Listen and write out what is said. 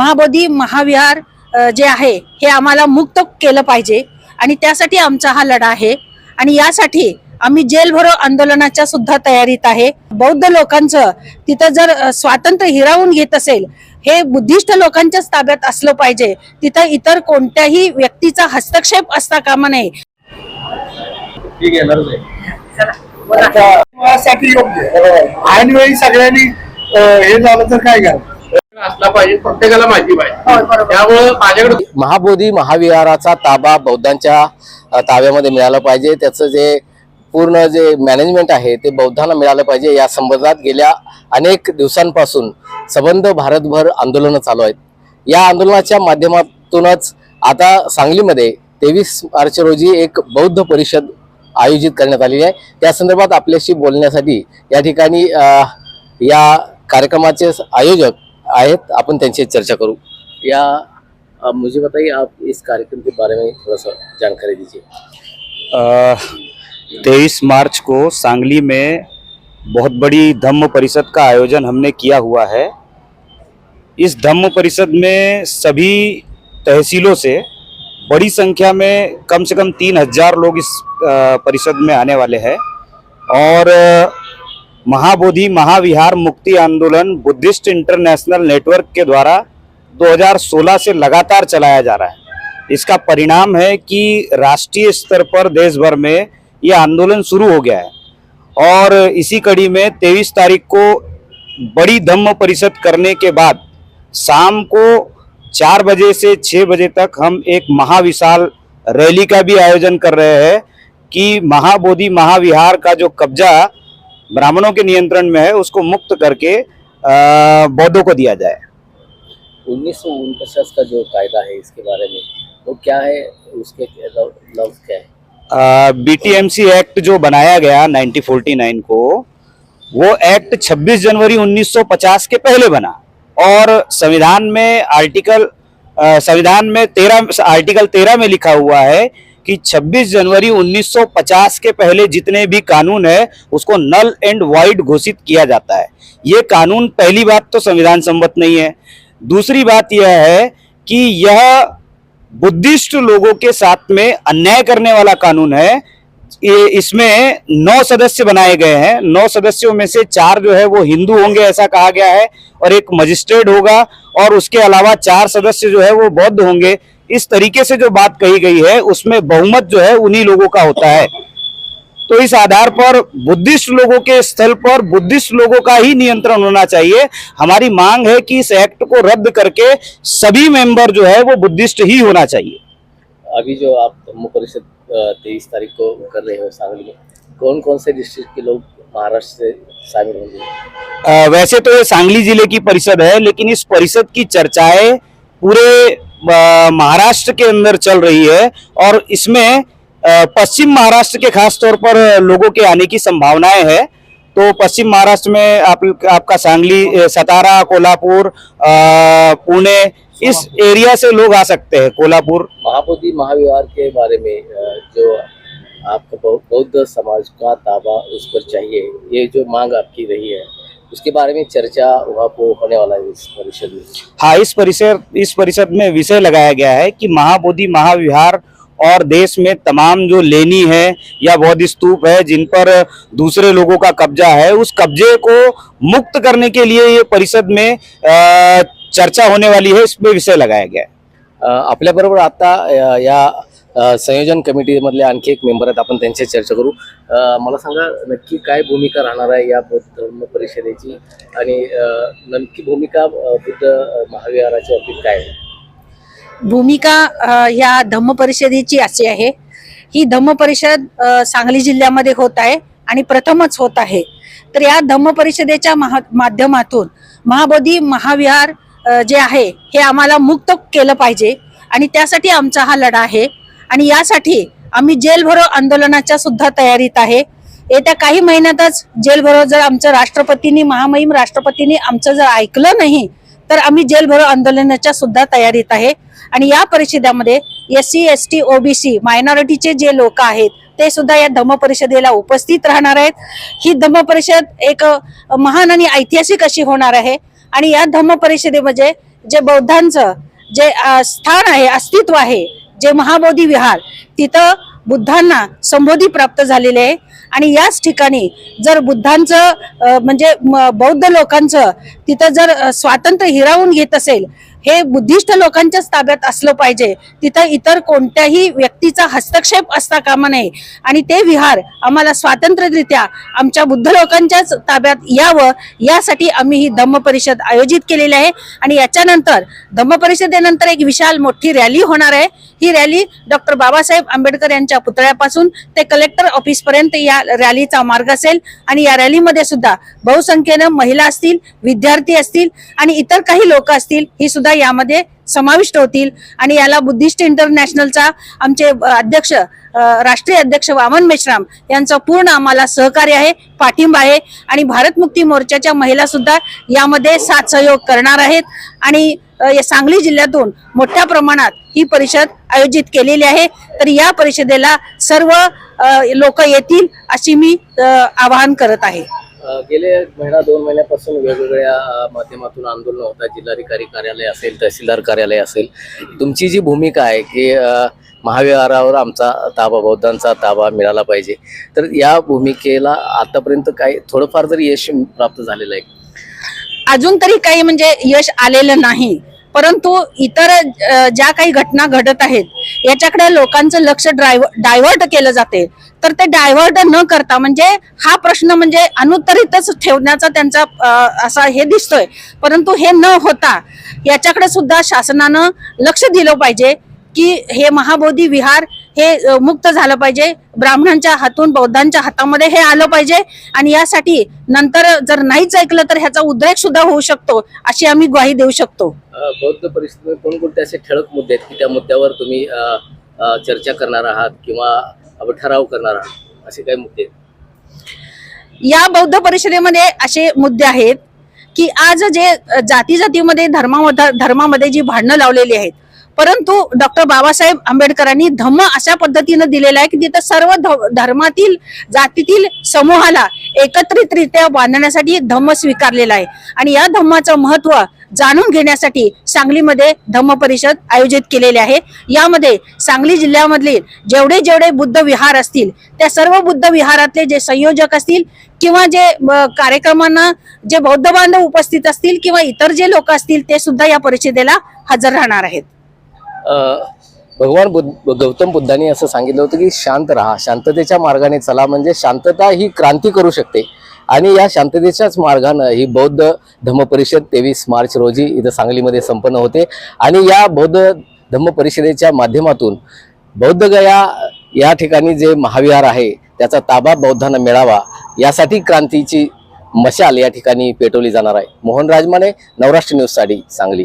महाबोधी महाविहार जे आहे हे आम्हाला मुक्त केलं पाहिजे आणि त्यासाठी आमचा हा लढा आहे आणि यासाठी आम्ही जेल भरो आंदोलनाच्या सुद्धा तयारीत आहे बौद्ध लोकांचं तिथं जर स्वातंत्र्य हिरावून घेत असेल हे बुद्धिस्ट लोकांच्याच ताब्यात असलं पाहिजे तिथं इतर कोणत्याही व्यक्तीचा हस्तक्षेप असता कामा नये ठीक आहे नर्ससाठी योग्य आहे. ऐन वेळी सगळ्यांनी अं, हे झालं तर काय करायचं असला पाहिजे प्रत्येकाला माहिती पाहिजे. त्यामुळे माझ्याकडे महाबोधी महाविहाराचा ताबा बौद्धांच्या ताब्यामध्ये मिळाला पाहिजे. त्याचं जे पूर्ण जे मॅनेजमेंट आहे ते बौद्धांना मिळालं पाहिजे. या संबंधात गेल्या अनेक दिवसांपासून सबंध भारतभर आंदोलनं चालू आहेत. या आंदोलनाच्या माध्यमातूनच आता सांगलीमध्ये तेवीस मार्च रोजी एक बौद्ध परिषद आयोजित करण्यात आलेली आहे. त्या संदर्भात आपल्याशी बोलण्यासाठी या ठिकाणी अ, या कार्यक्रमाचे आयोजक आहेत आपण त्यांची चर्चा करू. या अब मुझे बताइए आप इस कार्यक्रम के बारे में थोड़ा सा जानकारी दीजिए. तेईस मार्च को सांगली में बहुत बड़ी धम्म परिषद का आयोजन हमने किया हुआ है। इस धम्म परिषद में सभी तहसीलों से बड़ी संख्या में कम से कम तीन हज़ार लोग इस परिषद में आने वाले हैं। और महाबोधि, महाविहार मुक्ति आंदोलन बुद्धिस्ट इंटरनेशनल नेटवर्क के द्वारा 2016 से लगातार चलाया जा रहा है। इसका परिणाम है कि राष्ट्रीय स्तर पर देश भर में ये आंदोलन शुरू हो गया है। और इसी कड़ी में 23 तारीख को बड़ी धम्म परिषद करने के बाद शाम को चार बजे से छः बजे तक हम एक महाविशाल रैली का भी आयोजन कर रहे हैं कि महाबोधि, महाविहार का जो कब्जा ब्राह्मणों के नियंत्रण में है उसको मुक्त करके बौद्धों को दिया जाए। उन्नीस का जो कायदा है इसके बारे में वो क्या है उसके लफ्ज क्या है? बीटीएमसी एक्ट जो बनाया गया 1949 को वो एक्ट 26 जनवरी 1950 के पहले बना। और संविधान में आर्टिकल संविधान में तेरह आर्टिकल तेरह में लिखा हुआ है कि 26 जनवरी 1950 के पहले जितने भी कानून है, उसको नल एंड वाइड घोषित किया जाता है। ये कानून पहली बात तो संविधान सम्मत नहीं है। दूसरी बात यह है कि यह बुद्धिस्ट लोगों के साथ में अन्याय करने वाला कानून है। इसमें नौ सदस्य बनाए गए हैं। नौ सदस्यों में से चार जो है वो हिंदू होंगे ऐसा कहा गया है और एक मजिस्ट्रेट होगा और उसके अलावा चार सदस्य जो है वो बौद्ध होंगे। इस तरीके से जो बात कही गई है उसमें बहुमत जो है उन्हीं लोगों का होता है। तो इस आधार पर बुद्धिस्ट लोगों के स्थल पर बुद्धिस्ट लोगों का ही नियंत्रण होना चाहिए। हमारी मांग है कि इस एक्ट को रद्द करके सभी मेंबर जो है वो बुद्धिस्ट ही होना चाहिए। अभी जो आप परिषद तेईस तारीख को कर रहे हो सांगली में कौन कौन से डिस्ट्रिक्ट के लोग महाराष्ट्र से शामिल होंगे? वैसे तो ये सांगली ज़िले की परिषद है लेकिन इस परिषद की चर्चाएँ पूरे महाराष्ट्र के अंदर चल रही है और इसमें पश्चिम महाराष्ट्र के खास तौर पर लोगों के आने की संभावनाएँ है। तो पश्चिम महाराष्ट्र में आप, आपका सांगली सतारा, कोल्हापुर पुणे, इस एरिया से लोग आ सकते हैं, कोल्हापुर। महाबोधि महाविहार के बारे में जो आपका बौद्ध समाज का ताबा उस पर चाहिए, ये जो मांग आपकी रही है। उसके बारे में चर्चा वहाँ को होने वाला है इस परिषद में। हाँ इस परिसर इस परिषद में विषय लगाया गया है कि महाबोधि महाविहार और देश में तमाम जो लेनी है या बौद्ध स्तूप है जिन पर दूसरे लोगों का कब्जा है उस कब्जे को मुक्त करने के लिए ये परिषद में चर्चा होने वाली है इसमें विषय लगाया गया है। आपल्या बरोबर आता या अ, संयोजन कमिटीमधले आणखी एक मेंबर आहेत आपण त्यांची चर्चा करू. मला सांगा नक्की काय भूमिका राहणार आहे या बौद्ध धर्म परिषदेची? आणि नक्की भूमिका बुद्ध महाविहाराच्या बाबतीत काय आहे? भूमिका ह्या या धम्म परिषदेची अशी आहे. ही धम्म परिषद सांगली जिल्ह्यामध्ये होत आहे आणि प्रथमच होत आहे. तर या धम्म परिषदेच्या महा माध्यमातून महाबोधी महाविहार जे आहे हे आम्हाला मुक्त केलं पाहिजे. आणि त्यासाठी आमचा हा लढा आहे. आणि यासाठी आम्ही जेल भरो आंदोलनाच्या सुद्धा तयारीत आहे. येत्या काही महिन्यातच जेल भरो जर आमचं राष्ट्रपतींनी महामहिम राष्ट्रपतींनी आमचं जर ऐकलं नाही तर आम्ही जेल भरो आंदोलनाच्या सुद्धा तयारीत आहे. आणि या परिषदेमध्ये S C S T OBC मायनॉरिटीचे जे लोक आहेत ते सुद्धा या धम्म परिषदेला उपस्थित राहणार आहेत. ही धम्म परिषद एक महान आणि ऐतिहासिक अशी होणार आहे. आणि या धम्म परिषदेमध्ये जे बौद्धांचं जे स्थान आहे अस्तित्व आहे जे महाबोधी विहार तिथं बुद्धांना संबोधी प्राप्त झालेले आहे. आणि याच ठिकाणी जर बुद्धांचं म्हणजे बौद्ध लोकांचं तिथं जर स्वातंत्र्य हिरावून घेत असेल हे बुद्धिस्ट लोकांच्याच ताब्यात असलं पाहिजे. तिथं इतर कोणत्याही व्यक्तीचा हस्तक्षेप असता कामा नये. आणि ते विहार आम्हाला स्वातंत्र्यरित्या आमच्या बुद्ध लोकांच्याच ताब्यात यावं यासाठी आम्ही ही धम्म परिषद आयोजित केलेली आहे. आणि याच्यानंतर धम्म परिषदेनंतर एक विशाल मोठी रॅली होणार आहे. ही रॅली डॉक्टर बाबासाहेब आंबेडकर यांच्या पुतळ्यापासून ते कलेक्टर ऑफिसपर्यंत या रॅलीचा मार्ग असेल. आणि या रॅलीमध्ये सुद्धा बहुसंख्येनं महिला असतील विद्यार्थी असतील आणि इतर काही लोक असतील ही सुद्धा यामध्ये समाविष्ट होतील. आणि याला बुद्धिस्ट इंटरनॅशनलचा आमचे अध्यक्ष राष्ट्रीय अध्यक्ष वामन मेश्राम यांचं पूर्ण आम्हाला सहकार्य आहे पाठिंबा आहे. आणि भारत मुक्ती मोर्चाच्या महिला सुद्धा यामध्ये साथ सहयोग करणार आहेत. आणि सांगली जिल्ह्यातून मोठ्या प्रमाणात ही परिषद आयोजित केलेली आहे. तर या परिषदेला सर्व लोक येतील अशी मी आवाहन करत आहे. गेले महिना दोन महिन्यापासून वेगवेगळ्या माध्यमातून आंदोलन होतात. जिल्हाधिकारी कार्यालय असेल तहसीलदार कार्यालय असेल. तुमची जी भूमिका आहे की अ, महाविहारावर आमचा ताबा बौद्धांचा ताबा मिळाला पाहिजे. तर या भूमिकेला आतापर्यंत काही थोडंफार जरी यश प्राप्त झालेलं आहे. अजून तरी काही म्हणजे यश आलेलं नाही. परंतु इतर ज्या काही घटना घडत आहेत याच्याकडे लोकांचं लक्ष ड्रायव्ह डायव्हर्ट केलं जाते. तर ते डायव्हर्ट न करता म्हणजे हा प्रश्न म्हणजे अनुत्तरितच ठेवण्याचा त्यांचा असा हे दिसतोय. परंतु हे न होता याच्याकडे सुद्धा शासनानं लक्ष दिलं पाहिजे. की हे महाबोधी विहार हे मुक्त झालं पाहिजे. ब्राह्मणांच्या हातून बौद्धांच्या हातामध्ये हे आलं पाहिजे. आणि यासाठी नंतर जर नाहीच ऐकलं तर ह्याचा उद्रेक सुद्धा होऊ शकतो अशी आम्ही ग्वाही देऊ शकतो. बौद्ध परिस्थितीत कोणकोणते असे ठळक मुद्दे आहेत की त्या मुद्द्यावर तुम्ही चर्चा करणार आहात किंवा ठराव करणार आहात? असे काही मुद्दे? या बौद्ध परिषदेमध्ये असे मुद्दे आहेत की आज जे जाती जातीमध्ये धर्मामध्ये धर्मामध्ये जी भांडणं लावलेली आहेत परंतु डॉक्टर बाबासाहेब आंबेडकरांनी धम्म अशा पद्धतीनं दिलेला आहे की तिथं सर्व ध- धर्मातील जातीतील समूहाला एकत्रितरित्या बांधण्यासाठी धम्म स्वीकारलेला आहे. आणि या धम्माचं महत्त्व जाणून घेण्यासाठी सांगलीमध्ये धम्म परिषद आयोजित केलेली आहे. यामध्ये सांगली जिल्ह्यामधले जेवढे जेवढे बुद्ध विहार असतील त्या सर्व बुद्ध विहारातले जे संयोजक असतील किंवा जे कार्यक्रमांना जे बौद्ध बांधव उपस्थित असतील किंवा इतर जे लोक असतील ते सुद्धा या परिषदेला हजर राहणार आहेत. भगवान बुद्ध गौतम बुद्धांनी असं सांगितलं होतं की शांत राहा शांततेच्या मार्गाने चला म्हणजे शांतता ही क्रांती करू शकते. आणि या शांततेच्याच मार्गानं ही बौद्ध धम्म परिषद तेवीस मार्च रोजी इथं सांगलीमध्ये संपन्न होते. आणि या बौद्ध धम्म परिषदेच्या माध्यमातून बौद्धगया या ठिकाणी जे महाविहार आहे त्याचा ताबा बौद्धांना मिळावा यासाठी क्रांतीची मशाल या ठिकाणी पेटवली जाणार आहे. मोहन राजमाने नवराष्ट्र न्यूजसाठी सांगली.